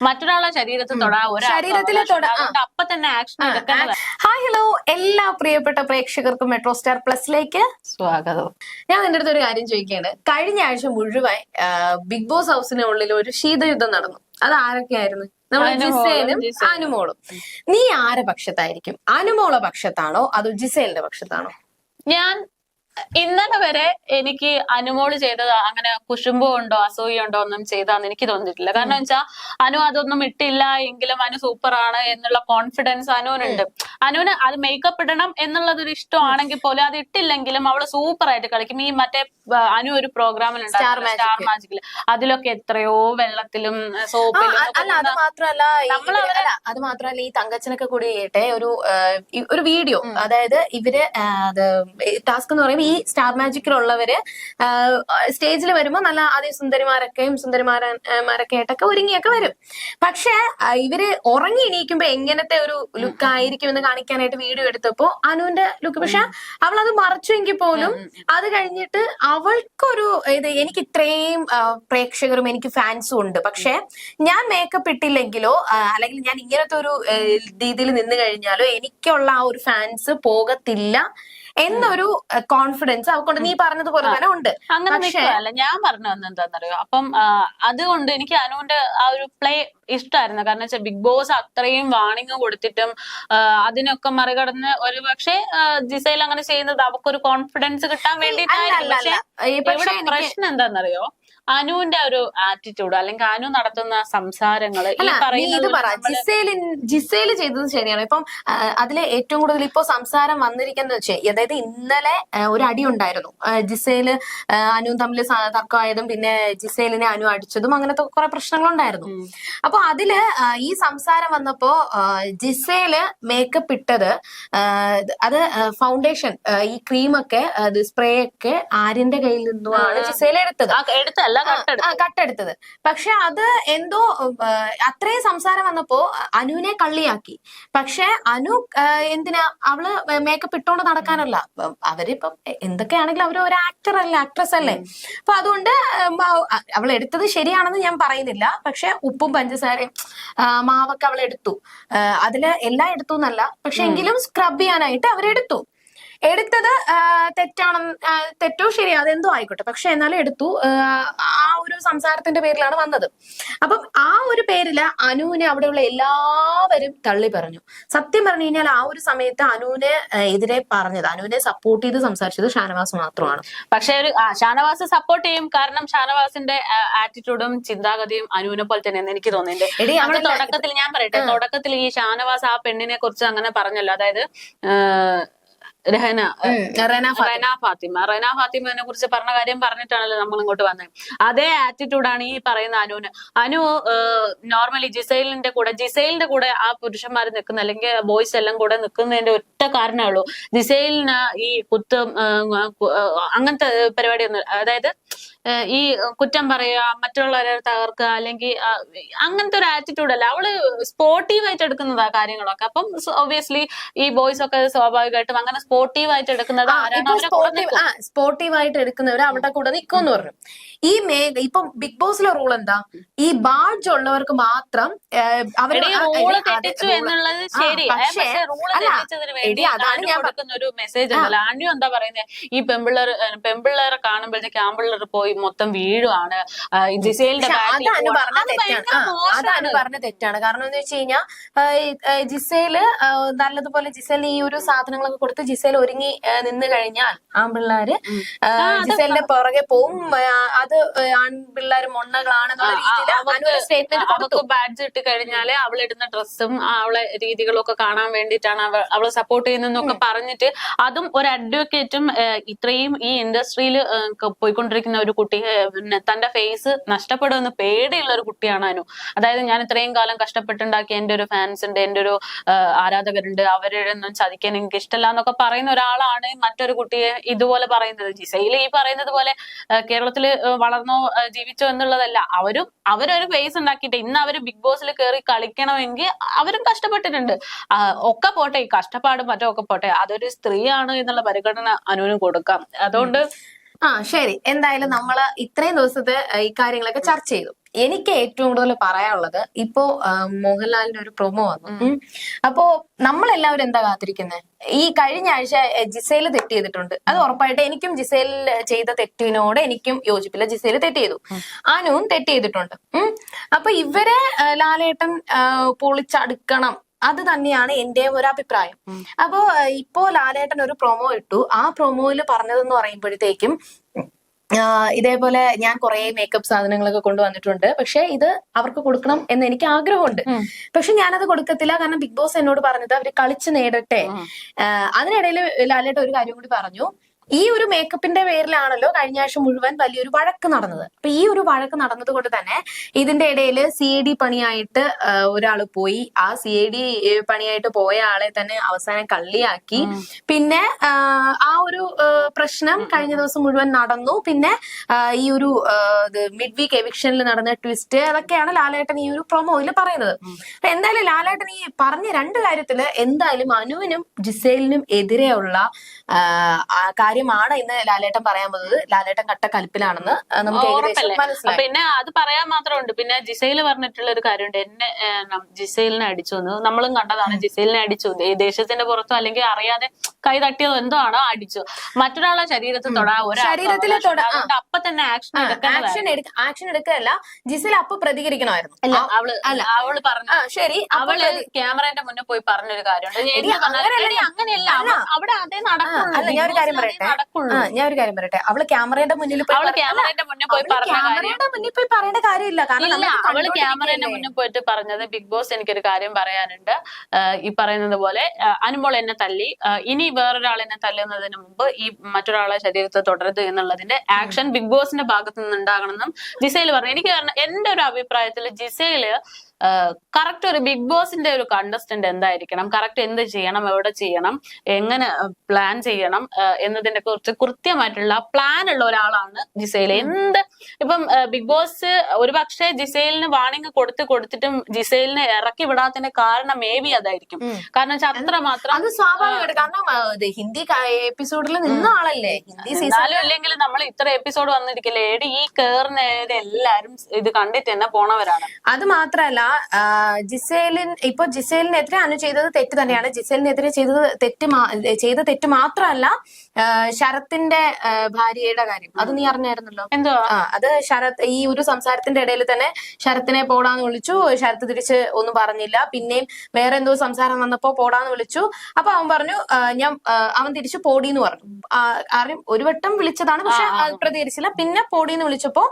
മറ്റൊരാളെ ശരീരത്തിൽ തൊടാ അപ്പൊ തന്നെ ആക്ഷൻ ഹായ് ഹലോ എല്ലാ പ്രിയപ്പെട്ട പ്രേക്ഷകർക്കും മെട്രോ സ്റ്റാർ പ്ലസിലേക്ക് സ്വാഗതം. ഞാൻ നിന്റെ അടുത്ത് ഒരു കാര്യം ചോദിക്കുകയാണ്. കഴിഞ്ഞ ആഴ്ച മുഴുവൻ ബിഗ് ബോസ് ഹൗസിന് ഉള്ളിൽ ഒരു ശീതയുദ്ധം നടന്നു. അത് ആരൊക്കെയായിരുന്നു? നമ്മളെ ജിസേലും. അനുമോളും. നീ ആരെ പക്ഷത്തായിരിക്കും? അനുമോളെ പക്ഷത്താണോ? അതോ ജിസേലിന്റെ പക്ഷത്താണോ? ഞാൻ ഇന്നലെ വരെ എനിക്ക് അനുമോൾ ചെയ്തത് അങ്ങനെ കുശുമ്പോ ഉണ്ടോ അസൂയ ഉണ്ടോ ഒന്നും ചെയ്താന്ന് എനിക്ക് തോന്നിയിട്ടില്ല. കാരണം വെച്ചാൽ അനു അതൊന്നും ഇട്ടില്ല എങ്കിലും അനു സൂപ്പർ ആണ് എന്നുള്ള കോൺഫിഡൻസ് അനുവിനുണ്ട്. അനുവിന് അത് മേക്കപ്പ് ഇടണം എന്നുള്ളത് ഒരു ഇഷ്ടമാണെങ്കിൽ പോലും അത് ഇട്ടില്ലെങ്കിലും അവൾ സൂപ്പർ ആയിട്ട് കളിക്കും. ഈ മറ്റേ അനു ഒരു പ്രോഗ്രാമിൽ Star സ്റ്റാർ മാജിക്കിൽ അതിലൊക്കെ എത്രയോ വെള്ളത്തിലും സോപ്പിലും അല്ല അത് മാത്രമല്ല അത് മാത്രമല്ല ഈ തങ്കച്ചനൊക്കെ കൂടി ഒരു ഒരു വീഡിയോ അതായത് ഇവർ ടാസ്ക് എന്ന് പറയുമ്പോൾ ഈ സ്റ്റാർ മാജിക്കിലുള്ളവര് സ്റ്റേജിൽ വരുമ്പോൾ നല്ല അതിസുന്ദരിമാരൊക്കെയും സുന്ദരിമാരന്മാരൊക്കെ ആയിട്ടൊക്കെ ഒരുങ്ങിയൊക്കെ വരും. പക്ഷെ ഇവർ ഉറങ്ങി എണീക്കുമ്പോ എങ്ങനത്തെ ഒരു ലുക്ക് ആയിരിക്കും എന്ന് കാണിക്കാനായിട്ട് വീഡിയോ എടുത്തപ്പോ അനുവിന്റെ ലുക്ക് പക്ഷെ അവൾ അത് മറച്ചുവെങ്കിൽ പോലും അത് കഴിഞ്ഞിട്ട് അവൾക്കൊരു ഇത് എനിക്ക് ഇത്രയും പ്രേക്ഷകരും എനിക്ക് ഫാൻസും ഉണ്ട്. പക്ഷെ ഞാൻ മേക്കപ്പ് ഇട്ടില്ലെങ്കിലോ അല്ലെങ്കിൽ ഞാൻ ഇങ്ങനത്തെ ഒരു രീതിയിൽ നിന്ന് കഴിഞ്ഞാലോ എനിക്കുള്ള ആ ഒരു ഫാൻസ് പോകത്തില്ല. എന്നൊരു കോൺഫിഡൻസ് അവക്കൊണ്ട്. നീ പറഞ്ഞതുപോലെ തന്നെ ഉണ്ട്. അങ്ങനെ നിൽക്കുകയല്ല ഞാൻ പറഞ്ഞു വന്നത് എന്താണെന്നറിയോ? അപ്പം അതുകൊണ്ട് എനിക്ക് അനുവിന്റെ ആ ഒരു പ്ലേ ഇഷ്ടമായിരുന്നു കാരണം വെച്ചാൽ ബിഗ് ബോസ് അത്രയും വാണിങ് കൊടുത്തിട്ടും അതിനൊക്കെ മറികടന്ന് ഒരു പക്ഷേ ജിസയിൽ അങ്ങനെ ചെയ്യുന്നത് അവക്കൊരു കോൺഫിഡൻസ് കിട്ടാൻ വേണ്ടിട്ടായിരുന്നു വേണ്ടിയിട്ടായിരുന്നു പക്ഷെ പ്രശ്നം എന്താണെന്നറിയോ? അനുവിന്റെ ഒരു ആറ്റിറ്റ്യൂഡ് അല്ലെങ്കിൽ അനു നടത്തുന്ന സംസാരങ്ങൾ ഇത് പറ. ജിസേലിൻ ജിസേൽ ചെയ്തത് ശരിയാണ്. ഇപ്പം അതിലെ ഏറ്റവും കൂടുതൽ ഇപ്പോ സംസാരം വന്നിരിക്കുന്നത് വെച്ചാൽ അതായത് ഇന്നലെ ഒരു അടി ഉണ്ടായിരുന്നു. ജിസേൽ ആ, അനുവും തമ്മിൽ തർക്കമായതും പിന്നെ ജിസേലിനെ അനു അടിച്ചതും അങ്ങനത്തെ കുറെ പ്രശ്നങ്ങളുണ്ടായിരുന്നു. അപ്പൊ അതിൽ ഈ സംസാരം വന്നപ്പോ ജിസേൽ മേക്കപ്പ് ഇട്ടത് അത് ഫൗണ്ടേഷൻ ഈ ക്രീമൊക്കെ സ്പ്രേ ഒക്കെ ആര്യന്റെ കയ്യിൽ നിന്നുമാണ് ജിസേല എടുത്തത്. എടുത്തല്ല കട്ടെടുത്തത്. പക്ഷെ അത് എന്തോ അത്രയും സംസാരം വന്നപ്പോ അനുവിനെ കള്ളിയാക്കി. പക്ഷെ അനു എന്തിനാ അവൾ മേക്കപ്പ് ഇട്ടോണ്ട് നടക്കാനല്ല. അവരിപ്പം എന്തൊക്കെയാണെങ്കിലും അവർ ഒരു ആക്ടർ അല്ലേ ആക്ട്രസ് അല്ലേ. അപ്പൊ അതുകൊണ്ട് അവൾ എടുത്തത് ശരിയാണെന്ന് ഞാൻ പറയുന്നില്ല. പക്ഷെ ഉപ്പും പഞ്ചസാരയും മാവൊക്കെ അവൾ എടുത്തു അതിൽ എല്ലാം എടുത്തു എന്നല്ല. പക്ഷെ എങ്കിലും സ്ക്രബ് ചെയ്യാനായിട്ട് അവരെടുത്തു. എടുത്തത് തെറ്റാണെന്ന് തെറ്റോ ശരിയോ അതെന്തോ ആയിക്കോട്ടെ. പക്ഷെ എന്നാലും എടുത്തു. ആ, ഒരു സംസാരത്തിന്റെ പേരിലാണ് വന്നത്. അപ്പം ആ ഒരു പേരിൽ അനുവിനെ അവിടെയുള്ള എല്ലാവരും തള്ളി പറഞ്ഞു. സത്യം പറഞ്ഞു കഴിഞ്ഞാൽ ആ ഒരു സമയത്ത് അനുവിനെ എതിരെ പറഞ്ഞത് അനുവിനെ സപ്പോർട്ട് ചെയ്ത് സംസാരിച്ചത് ഷാനവാസ് മാത്രമാണ്. പക്ഷെ ഒരു ഷാനവാസ് സപ്പോർട്ട് ചെയ്യും. കാരണം ഷാനവാസിന്റെ ആറ്റിറ്റ്യൂഡും ചിന്താഗതിയും അനുവിനെ പോലെ തന്നെയെന്ന് എനിക്ക് തോന്നുന്നുണ്ട് എടി നമ്മൾ തുടക്കത്തിൽ ഞാൻ പറയട്ടെ തുടക്കത്തിൽ ഈ ഷാനവാസ് ആ പെണ്ണിനെ കുറിച്ച് അങ്ങനെ പറഞ്ഞല്ലോ. അതായത് രഹന റെന ഫാത്തിമ. റെന ഫാത്തിമനെ കുറിച്ച് പറഞ്ഞ കാര്യം പറഞ്ഞിട്ടാണല്ലോ നമ്മൾ ഇങ്ങോട്ട് വന്നത് അതേ ആറ്റിറ്റ്യൂഡാണ് ഈ പറയുന്ന അനുവിന്. അനു നോർമലി ജിസൈലിന്റെ കൂടെ ജിസൈലിന്റെ കൂടെ ആ പുരുഷന്മാർ നിൽക്കുന്ന അല്ലെങ്കിൽ ബോയ്സ് എല്ലാം കൂടെ നിൽക്കുന്നതിന്റെ ഒറ്റ കാരണമേ ഉള്ളൂ ജിസൈലിന് ഈ കുത്തം അങ്ങനത്തെ പരിപാടിയൊന്നും അതായത് ഈ കുറ്റം പറയുക മറ്റുള്ളവരെ തകർക്കുക അല്ലെങ്കിൽ അങ്ങനത്തെ ഒരു ആറ്റിറ്റ്യൂഡ് അല്ല. അവൾ സ്പോർട്ടീവ് ആയിട്ട് എടുക്കുന്നതാ കാര്യങ്ങളൊക്കെ. അപ്പം ഒബിയസ്ലി ഈ ബോയ്സ് ഒക്കെ സ്വാഭാവികമായിട്ടും അങ്ങനെ സ്പോർട്ടീവ് ആയിട്ട് എടുക്കുന്നത് സ്പോർട്ടീവ് ആയിട്ട് എടുക്കുന്നവർ അവരുടെ കൂടെ നിൽക്കുമെന്ന് പറഞ്ഞു. ഈ മേ ഇപ്പം ബിഗ് ബോസിലെ റൂൾ എന്താ? ഈ ബാഡ്ജ് ഉള്ളവർക്ക് മാത്രം അവരുടെ അവർ റൂൾ തെറ്റിച്ചു എന്നുള്ളത് ശരി വേണ്ടി അതാണ് ഞാൻ കൊടുക്കുന്ന ഒരു മെസ്സേജ് ഉണ്ടല്ലോ. എന്താ പറയുന്നത് ഈ പെമ്പിള്ളേർ പെമ്പിള്ളേരെ കാണുമ്പോഴത്തേക്ക് ആമ്പിള്ളേർ പോയി മൊത്തം വീഴുവാണ്. ജിസേലിന്റെ അതാണ് പറഞ്ഞ തെറ്റാണ്. കാരണം എന്ന് വെച്ച് കഴിഞ്ഞാൽ ജിസേൽ നല്ലതുപോലെ ജിസേലിന് ഈ ഒരു സാധനങ്ങളൊക്കെ കൊടുത്ത് ജിസേൽ ഒരുങ്ങി നിന്ന് കഴിഞ്ഞാൽ ആൺപിള്ളാര് ജിസേലിന്റെ പുറകെ പോവും. അത് ആൺപിള്ളാര് മൊണ്ണകളാണെന്നുള്ള രീതിയിൽ സ്റ്റേറ്റ്മെന്റ് കൊടുത്തു. ബാഡ്ജ് ഇട്ട് കഴിഞ്ഞാൽ അവൾ ഇടുന്ന ഡ്രസ്സും അവളെ രീതികളും ഒക്കെ കാണാൻ വേണ്ടിയിട്ടാണ് അവൾ അവളെ സപ്പോർട്ട് ചെയ്യുന്നതെന്നൊക്കെ പറഞ്ഞിട്ട് അതും ഒരു അഡ്വക്കേറ്റും ഇത്രയും ഈ ഇൻഡസ്ട്രിയിൽ പോയിക്കൊണ്ടിരിക്കുന്ന ഒരു കുട്ടി തന്റെ ഫേസ് നഷ്ടപ്പെടുമെന്ന് പേടിയുള്ള ഒരു കുട്ടിയാണ് അനു. അതായത് ഞാൻ ഇത്രയും കാലം കഷ്ടപ്പെട്ടുണ്ടാക്കിയ എന്റെ ഒരു ഫാൻസ് ഉണ്ട് എന്റെ ഒരു ആരാധകരുണ്ട് ആരാധകരുണ്ട് അവരൊന്നും ചതിക്കാൻ എനിക്ക് ഇഷ്ടമല്ല എന്നൊക്കെ പറയുന്ന ഒരാളാണ് മറ്റൊരു കുട്ടിയെ ഇതുപോലെ പറയുന്നത്. ജിസയിൽ ഈ പറയുന്നത് പോലെ കേരളത്തിൽ വളർന്നോ ജീവിച്ചോ എന്നുള്ളതല്ല. അവരും അവരൊരു ഫേസ് ഉണ്ടാക്കിയിട്ട് ഇന്ന് അവർ ബിഗ് ബോസിൽ കയറി കളിക്കണമെങ്കിൽ അവരും കഷ്ടപ്പെട്ടിട്ടുണ്ട്. ഒക്കെ പോട്ടെ ഈ കഷ്ടപ്പാടും മറ്റോ ഒക്കെ പോട്ടെ അതൊരു സ്ത്രീയാണ് എന്നുള്ള പരിഗണന അനുവിന് കൊടുക്കാം. അതുകൊണ്ട് ആ ശരി. എന്തായാലും നമ്മൾ ഇത്രയും ദിവസത്തെ ഈ കാര്യങ്ങളൊക്കെ ചർച്ച ചെയ്തു. എനിക്ക് ഏറ്റവും കൂടുതൽ പറയാനുള്ളത് ഇപ്പോ മോഹൻലാലിന്റെ ഒരു പ്രൊമോ വന്നു. അപ്പോ നമ്മളെല്ലാവരും എന്താ കാത്തിരിക്കുന്നത് ഈ കഴിഞ്ഞ ആഴ്ച ജിസേൽ തെറ്റ് ചെയ്തിട്ടുണ്ട്. അത് ഉറപ്പായിട്ട് എനിക്കും ജിസേൽ ചെയ്ത തെറ്റിനോട് എനിക്കും യോജിപ്പില്ല. ജിസേൽ തെറ്റ് ചെയ്തു. അനുവും തെറ്റ് ചെയ്തിട്ടുണ്ട്. ഉം. അപ്പൊ ഇവരെ ലാലേട്ടൻ പൊളിച്ചടുക്കണം അത് തന്നെയാണ് എന്റെ ഒരു അഭിപ്രായം. അപ്പോ ഇപ്പോ ലാലേട്ടൻ ഒരു പ്രൊമോ ഇട്ടു. ആ പ്രൊമോയിൽ പറഞ്ഞതെന്ന് പറയുമ്പോഴത്തേക്കും ഇതേപോലെ ഞാൻ കുറെ മേക്കപ്പ് സാധനങ്ങളൊക്കെ കൊണ്ടുവന്നിട്ടുണ്ട് പക്ഷെ ഇത് അവർക്ക് കൊടുക്കണം എന്ന് എനിക്ക് ആഗ്രഹമുണ്ട്. പക്ഷെ ഞാനത് കൊടുക്കത്തില്ല. കാരണം ബിഗ് ബോസ് എന്നോട് പറഞ്ഞത് അവർ കളിച്ച് നേടട്ടെ. അതിനിടയിൽ ലാലേട്ട ഒരു കാര്യം കൂടി പറഞ്ഞു. ഈ ഒരു മേക്കപ്പിന്റെ പേരിലാണല്ലോ കഴിഞ്ഞ ആഴ്ച മുഴുവൻ വലിയൊരു വഴക്ക് നടന്നത്. അപ്പൊ ഈ ഒരു വഴക്ക് നടന്നത് കൊണ്ട് തന്നെ ഇതിന്റെ ഇടയിൽ സി എ ഡി പണിയായിട്ട് ഒരാൾ പോയി. ആ സി എ ഡി പണിയായിട്ട് പോയ ആളെ തന്നെ അവസാനം കള്ളിയാക്കി. പിന്നെ ആ, ഒരു പ്രശ്നം കഴിഞ്ഞ ദിവസം മുഴുവൻ നടന്നു. പിന്നെ ഈ ഒരു മിഡ് വീക്ക് എവിക്ഷനിൽ നടന്ന ട്വിസ്റ്റ് അതൊക്കെയാണ് ലാലേട്ടൻ ഈ ഒരു പ്രൊമോയിൽ പറയുന്നത്. അപ്പൊ എന്തായാലും ലാലേട്ടൻ ഈ പറഞ്ഞ രണ്ട് കാര്യത്തിൽ എന്തായാലും അനുവിനും ജിസേലിനും എതിരെയുള്ള കാര്യം കാര്യമാണ് ഇന്ന് ലാലേട്ടൻ പറയാൻ പോകുന്നത്. ലാലേട്ടൻ കട്ട കലിപ്പിലാണെന്ന് നമുക്ക് ഏകദേശം മനസ്സിലായി. പിന്നെ അത് പറയാൻ മാത്രമുണ്ട്. പിന്നെ ജിസൈൽ പറഞ്ഞിട്ടുള്ള ഒരു കാര്യമുണ്ട്. എന്നെ ജിസൈലിനെ അടിച്ചു എന്ന്. നമ്മളും കണ്ടതാണ് ജിസൈലിനെ അടിച്ചു. ഈ ദേശത്തിന്റെ പുറത്തോ അല്ലെങ്കിൽ അറിയാതെ കൈ തട്ടിയതോ എന്തോ ആണോ അടിച്ചു. മറ്റൊരാളെ ശരീരത്തിൽ തൊടാ ഒരു ശരീരത്തിൽ. അപ്പൊ തന്നെ ആക്ഷൻ ആക്ഷൻ എടുക്ക ആക്ഷൻ എടുക്കുകയല്ല. ജിസേൽ അപ്പൊ പ്രതികരിക്കണമായിരുന്നു. അല്ല അവൾ അല്ല. അവൾ പറഞ്ഞു. ശരി. അവൾ ക്യാമറന്റെ മുന്നേ മുന്നിൽ പോയി പറഞ്ഞൊരു കാര്യമുണ്ട്. അങ്ങനെയല്ല. അവിടെ അതേ നടക്കും അല്ല ഞാൻ ഒരു കാര്യം പറയട്ടെ. ആ ഞാൻ ഒരു കാര്യം പറയട്ടെ. അവൾ ക്യാമറയുടെ മുന്നിൽ പോയി അവൾ മുന്നിൽ പോയി അവൾ പറഞ്ഞ കാര്യം. ക്യാമറയുടെ മുന്നിൽ പോയി പറയേണ്ട കാര്യമില്ല. കാരണം ഇല്ല നമ്മൾ അവൾ ക്യാമറയുടെ മുന്നിൽ പോയിട്ട് പറഞ്ഞത് ബിഗ് ബോസ് എനിക്കൊരു കാര്യം പറയാനുണ്ട്. ഈ പറയുന്നത് പോലെ അനുമോൾ എന്നെ തല്ലി. ഇനി വേറൊരാൾ എന്നെ തല്ലുന്നതിന് മുമ്പ് ഈ മറ്റൊരാളെ ശരീരത്തെ തുടരുത് എന്നുള്ളതിന്റെ ആക്ഷൻ ബിഗ് ബോസിന്റെ ഭാഗത്തുനിന്ന് ഉണ്ടാകണമെന്നും ജിസയിൽ പറഞ്ഞു. എനിക്ക് കാരണം എന്റെ ഒരു അഭിപ്രായത്തിൽ ജിസേൽ കറക്റ്റ് ഒരു ബിഗ് ബോസിന്റെ ഒരു കണ്ടസ്റ്റന്റ് എന്തായിരിക്കണം? കറക്റ്റ് എന്ത് ചെയ്യണം? എവിടെ ചെയ്യണം? എങ്ങനെ പ്ലാൻ ചെയ്യണം? എന്നതിന്റെ എന്നതിനെ കുറിച്ച് കൃത്യമായിട്ടുള്ള പ്ലാൻ ഉള്ള ഒരാളാണ് ജിസയിൽ എന്ത് ഇപ്പം ബിഗ് ബോസ് ഒരു പക്ഷേ ജിസൈലിന് വാണിംഗ് കൊടുത്ത് കൊടുത്തിട്ടും ജിസേലിനെ ഇറക്കി വിടാത്തതിന്റെ കാരണം മേ ബി അതായിരിക്കും. കാരണം വെച്ചാൽ അത്രമാത്രം അത് സ്വാഭാവികമായിട്ട് കാരണം ഹിന്ദി എപ്പിസോഡിൽ നിന്ന ആളല്ലേ? ഹിന്ദി ഇല്ലെങ്കിൽ നമ്മൾ ഇത്ര എപ്പിസോഡ് വന്നിരിക്കില്ലേ? ഏടി ഈ കേറുന്ന എല്ലാരും ഇത് കണ്ടിട്ട് തന്നെ പോണവരാണ്. അത് മാത്രല്ല ജിസേലിൻ ഇപ്പൊ ജിസേലിനെതിരെ അനു ചെയ്തത് തെറ്റ് തന്നെയാണ്. ജിസേലിനെതിരെ ചെയ്തത് തെറ്റ് ചെയ്ത തെറ്റ് മാത്രമല്ല ശരത്തിന്റെ ഭാര്യയുടെ കാര്യം. അത് നീ അറിഞ്ഞായിരുന്നല്ലോ? എന്തോ അത് ശരത് ഈ ഒരു സംസാരത്തിന്റെ ഇടയിൽ തന്നെ ശരത്തിനെ പോടാന്ന് വിളിച്ചു. ശരത്ത് തിരിച്ച് ഒന്നും പറഞ്ഞില്ല. പിന്നെയും വേറെ എന്തോ സംസാരം വന്നപ്പോ പോടാന്ന് വിളിച്ചു. അപ്പൊ അവൻ പറഞ്ഞു ഞാൻ അവൻ തിരിച്ചു പോടിന്ന് പറഞ്ഞു. ആരും ഒരു വട്ടം വിളിച്ചതാണ് പക്ഷെ പ്രതികരിച്ചില്ല. പിന്നെ പോടിന്ന് വിളിച്ചപ്പോ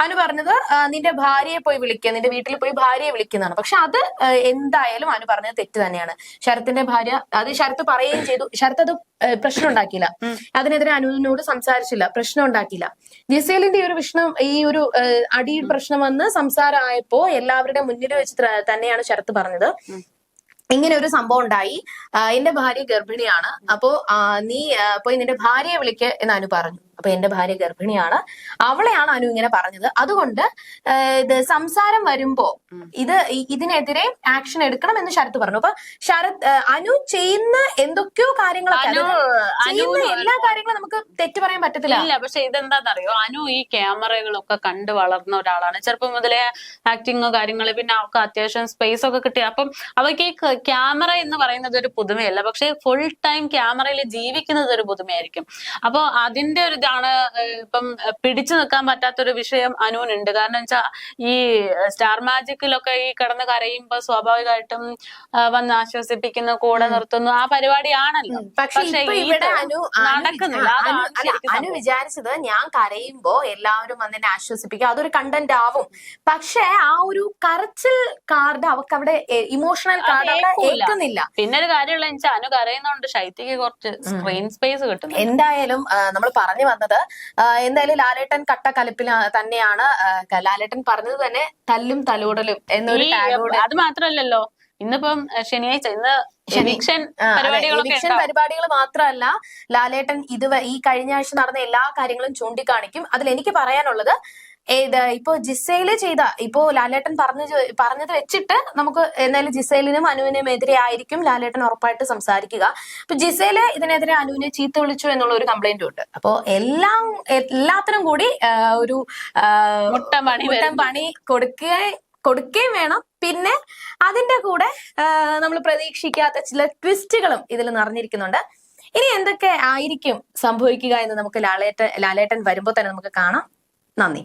അവന് പറഞ്ഞത് നിന്റെ ഭാര്യയെ പോയി വിളിക്കുക നിന്റെ വീട്ടിൽ പോയി ഭാര്യയെ വിളിക്കുന്നതാണ്. പക്ഷെ അത് എന്തായാലും അനു പറഞ്ഞത് തെറ്റ് തന്നെയാണ്. ശരത്തിന്റെ ഭാര്യ അത് ശരത്ത് പറയുകയും ചെയ്തു. ശരത്ത് അത് പ്രശ്നം ഉണ്ടാക്കിയില്ല അതിനെതിരെ അനുവിനോട് സംസാരിച്ചില്ല. പ്രശ്നം ഉണ്ടാക്കിയില്ല ജിസേലിന്റെ ഈ ഒരു പ്രശ്നം ഈ ഒരു അടി പ്രശ്നം വന്ന് സംസാരമായപ്പോ എല്ലാവരുടെ മുന്നിൽ വെച്ച് തന്നെയാണ് ശരത്ത് പറഞ്ഞത്. ഇങ്ങനെ ഒരു സംഭവം ഉണ്ടായി. എന്റെ ഭാര്യ ഗർഭിണിയാണ്. അപ്പോ നീ പോയി നിന്റെ ഭാര്യയെ വിളിക്ക എന്ന് അനു പറഞ്ഞു. അപ്പൊ എന്റെ ഭാര്യ ഗർഭിണിയാണ്. അവളെയാണ് അനു ഇങ്ങനെ പറഞ്ഞത്. അതുകൊണ്ട് ഇത് സംസാരം വരുമ്പോ ഇത് ഇതിനെതിരെ ആക്ഷൻ എടുക്കണം എന്ന് ശരത് പറഞ്ഞു. അപ്പൊ ശരത് അനു ചെയ്യുന്ന എന്തൊക്കെയോ കാര്യങ്ങളൊക്കെ അനു ചെയ്യുന്ന എല്ലാ കാര്യങ്ങളും നമുക്ക് തെറ്റ് പറയാൻ പറ്റത്തില്ല. ഇല്ല പക്ഷെ ഇതെന്താണെന്നറിയോ അനു ഈ ക്യാമറകളൊക്കെ കണ്ടു വളർന്ന ഒരാളാണ്. ചെറുപ്പം മുതലേ ആക്ടിങ് കാര്യങ്ങൾ പിന്നെ അവൾക്ക് അത്യാവശ്യം സ്പേസ് ഒക്കെ കിട്ടി. അപ്പം അവൾക്ക് ഈ ക്യാമറ എന്ന് പറയുന്നത് ഒരു പുതുമയല്ല. പക്ഷെ ഫുൾ ടൈം ക്യാമറയിൽ ജീവിക്കുന്നത് ഒരു പുതുമയായിരിക്കും. അപ്പൊ അതിന്റെ ഒരു ഇതാണ് ഇപ്പം പിടിച്ചു നിൽക്കാൻ പറ്റാത്തൊരു വിഷയം അനുവിനുണ്ട് കാരണം വെച്ചാൽ ഈ സ്റ്റാർ മാജിക്കിലൊക്കെ ഈ കിടന്ന് കരയുമ്പോ സ്വാഭാവികമായിട്ടും വന്ന് ആശ്വസിപ്പിക്കുന്ന കൂടെ നിർത്തുന്നു ആ പരിപാടിയാണല്ലോ. പക്ഷെ ഇവിടെ അനു നടക്കുന്നില്ല. അനു വിചാരിച്ചത് ഞാൻ കരയുമ്പോ എല്ലാവരും വന്ന് എന്നെ ആശ്വസിപ്പിക്കും. അതൊരു കണ്ടന്റ് ആവും. പക്ഷെ ആ ഒരു കരച്ചിൽ കാർഡ് അവർക്ക് അവിടെ ഇമോഷണൽ കാർഡ് അവിടെ. ഏൽക്കുന്നില്ല. പിന്നെ ഒരു കാര്യമുള്ള അനു കരയുന്നോണ്ട് ശൈത്യക്ക് കുറച്ച് സ്ക്രീൻ സ്പേസ് കിട്ടും എന്തായാലും നമ്മൾ പറഞ്ഞു വന്നത്. എന്തായാലും ലാലേട്ടൻ കട്ട കലിപ്പിൽ തന്നെയാണ് ലാലേട്ടൻ പറഞ്ഞത് തന്നെ തല്ലും തലോടലും എന്നൊരു ടാഗോട് അത് മാത്രല്ലോ ഇന്നിപ്പം ശനിയാഴ്ച ഇന്ന് എവിക്ഷൻ പരിപാടികൾ മാത്രമല്ല ലാലേട്ടൻ ഇത് ഈ കഴിഞ്ഞ ആഴ്ച നടന്ന എല്ലാ കാര്യങ്ങളും ചൂണ്ടിക്കാണിക്കും. അതിൽ എനിക്ക് പറയാനുള്ളത് ഏത് ഇപ്പൊ ജിസയിൽ ചെയ്ത ഇപ്പോ ലാലേട്ടൻ പറഞ്ഞു പറഞ്ഞത് വെച്ചിട്ട് നമുക്ക് എന്തായാലും ജിസയിലിനും അനുവിനും എതിരെ ആയിരിക്കും ലാലേട്ടൻ ഉറപ്പായിട്ട് സംസാരിക്കുക. അപ്പൊ ജിസയിൽ ഇതിനെതിരെ അനുവിനെ ചീത്ത വിളിച്ചു എന്നുള്ള ഒരു കംപ്ലൈന്റും ഉണ്ട്. അപ്പോ എല്ലാം എല്ലാത്തിനും കൂടി ഒരു പണി കൊടുക്കുക കൊടുക്കുകയും വേണം. പിന്നെ അതിന്റെ കൂടെ നമ്മൾ പ്രതീക്ഷിക്കാത്ത ചില ട്വിസ്റ്റുകളും ഇതിൽ നിറഞ്ഞിരിക്കുന്നുണ്ട്. ഇനി എന്തൊക്കെ ആയിരിക്കും സംഭവിക്കുക എന്ന് നമുക്ക് ലാലേട്ടൻ ലാലേട്ടൻ വരുമ്പോൾ തന്നെ നമുക്ക് കാണാം. നന്ദി